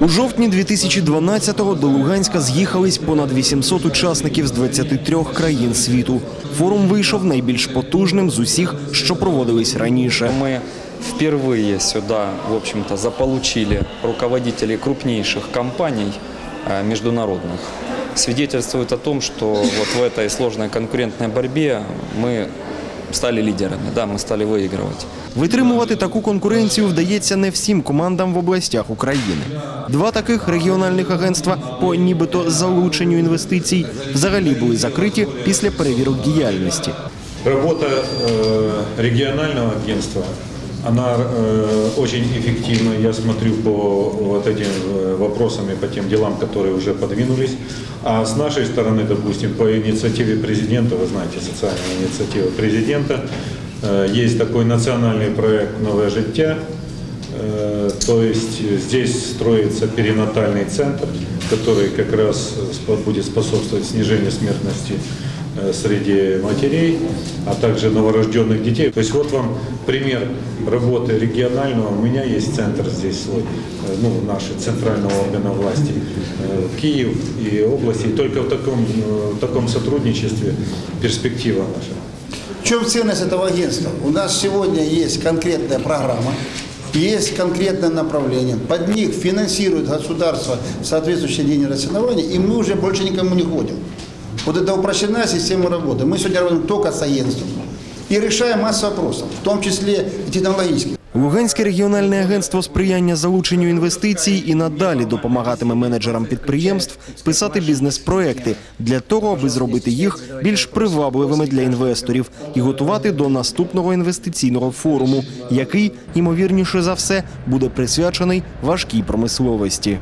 У жовтні 2012-го до Луганська з'їхались понад 800 учасників з 23 країн світу. Форум вийшов найбільш потужним з усіх, що проводились раніше. Мы впервые сюда, в общем-то, заполучили руководителей крупнейших компаний э, международных. Свидетельствует о том, что вот в этой сложной конкурентной борьбе мы стали лидерами, да, мы стали выигрывать. Витримувати таку конкуренцію вдається не всім командам в областях України. Два таких регіональних агентства по нібито залученню інвестицій взагалі були закриті після перевірок діяльності. Работа э, регионального агентства, она э, очень эффективна. Я смотрю по вот этим э, вопросам и по тем делам, которые уже подвинулись. А с нашей стороны, допустим, по инициативе президента, вы знаете, социальная инициатива президента, э, есть такой национальный проект «Новое життя», Э, То есть здесь строится перинатальный центр, который как раз будет способствовать снижению смертности среди матерей, а также новорожденных детей. То есть вот вам пример работы регионального. У меня есть центр здесь свой, э, ну, наши центрального органа власти, э, Киев и области. И только в таком, э, в таком сотрудничестве перспектива наша. В чем ценность этого агентства? У нас сегодня есть конкретная программа, есть конкретное направление. Под них финансирует государство соответствующие деньги рассинования, и мы уже больше никому не ходим. Вот это упрощенная система работы. Мы сегодня работаем только с агентством. И решаем массу вопросов, в том числе и технологических. Луганське регіональне агентство сприяння залученню інвестицій і надалі допомагатиме менеджерам підприємств писати бізнес-проекти для того, аби зробити їх більш привабливими для інвесторів і готувати до наступного інвестиційного форуму, який, ймовірніше за все, буде присвячений важкій промисловості.